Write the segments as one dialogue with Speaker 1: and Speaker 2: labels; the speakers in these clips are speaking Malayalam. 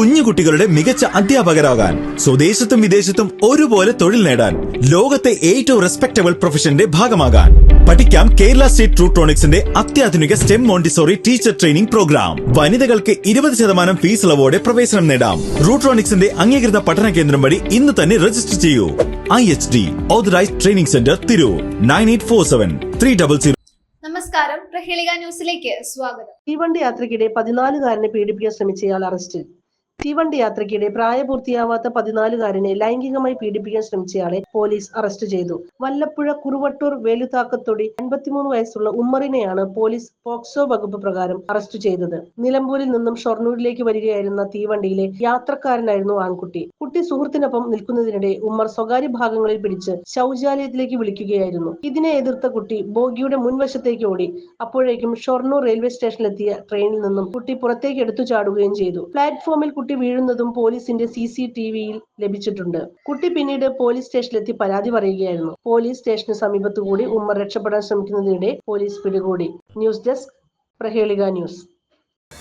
Speaker 1: കുഞ്ഞുകുട്ടികളുടെ മികച്ച അധ്യാപകരാകാൻ സ്വദേശത്തും വിദേശത്തും ഒരുപോലെ തൊഴിൽ നേടാൻ ലോകത്തെ ഏറ്റവും റെസ്പെക്ടബിൾ പ്രൊഫഷന്റെ ഭാഗമാകാൻ. പഠിക്കാം കേരള സ്റ്റേറ്റ് ട്രൂട്രോണിക്സിന്റെ അത്യാധുനിക STEM montessori teacher training programme. വനിതകൾക്ക് ഇരുപത് ശതമാനം ഫീസ് ഇളവോടെ പ്രവേശനം നേടാം. റൂട്രോണിക്സിന്റെ അംഗീകൃത പഠന കേന്ദ്രം വഴി ഇന്ന് തന്നെ രജിസ്റ്റർ ചെയ്യൂ. I H D authorised training centre Tirur. Nine eight four seven three double zero
Speaker 2: നമസ്കാരം പ്രഹേളിക ന്യൂസിലേക്ക് സ്വാഗതം.
Speaker 3: തീവണ്ടി യാത്രയ്ക്കിടെ പതിനാലുകാരനെ പീഡിപ്പിക്കാൻ ശ്രമിച്ചയാൾ അറസ്റ്റിൽ. തീവണ്ടി യാത്രയ്ക്കിടെ പ്രായപൂർത്തിയാവാത്ത പതിനാലുകാരനെ ലൈംഗികമായി പീഡിപ്പിക്കാൻ ശ്രമിച്ചയാളെ പോലീസ് അറസ്റ്റ് ചെയ്തു. വല്ലപ്പുഴ കുറുവട്ടൂർ വേലുതാക്കത്തൊടി അൻപത്തിമൂന്ന് വയസ്സുള്ള ഉമ്മറിനെയാണ് പോലീസ് പോക്സോ വകുപ്പ് പ്രകാരം അറസ്റ്റ് ചെയ്തത്. നിലമ്പൂരിൽ നിന്നും ഷൊർണൂരിലേക്ക് വരികയായിരുന്ന തീവണ്ടിയിലെ യാത്രക്കാരനായിരുന്നു ആൺകുട്ടി. കുട്ടി സുഹൃത്തിനൊപ്പം നിൽക്കുന്നതിനിടെ ഉമ്മർ സ്വകാര്യ ഭാഗങ്ങളിൽ പിടിച്ച് ശൗചാലയത്തിലേക്ക് വിളിക്കുകയായിരുന്നു. ഇതിനെ എതിർത്ത കുട്ടി ബോഗിയുടെ മുൻവശത്തേക്ക് ഓടി അപ്പോഴേക്കും ഷൊർണൂർ റെയിൽവേ സ്റ്റേഷനിലെത്തിയ ട്രെയിനിൽ നിന്നും കുട്ടി പുറത്തേക്ക് എടുത്തു ചാടുകയും ചെയ്തു. പ്ലാറ്റ്ഫോമിൽ കുട്ടി വീഴുന്നതും പോലീസിന്റെ സി സി ടി വിയിൽ ലഭിച്ചിട്ടുണ്ട്. കുട്ടി പിന്നീട് പോലീസ് സ്റ്റേഷനിലെത്തി പരാതി പറയുകയായിരുന്നു. പോലീസ് സ്റ്റേഷന് സമീപത്തുകൂടി ഉമ്മർ രക്ഷപ്പെടാൻ ശ്രമിക്കുന്നതിനിടെ പോലീസ് പിടികൂടി. News desk Prahelika news.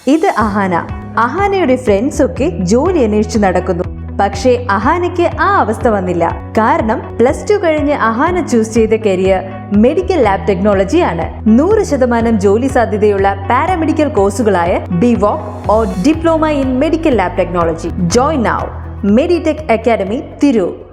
Speaker 4: ഇത് അഹാന. അഹാനയുടെ ഫ്രണ്ട്സ് ഒക്കെ ജോലി അന്വേഷിച്ചു നടക്കുന്നു. പക്ഷേ അഹാനയ്ക്ക് ആ അവസ്ഥ വന്നില്ല. കാരണം പ്ലസ് ടു കഴിഞ്ഞ് അഹാന ചൂസ് ചെയ്ത കരിയർ മെഡിക്കൽ ലാബ് ടെക്നോളജി ആണ് നൂറ് ശതമാനം ജോലി സാധ്യതയുള്ള paramedical കോഴ്സുകളായ BVoc or diploma in medical lab technology. Join now Meditech academy Tirur.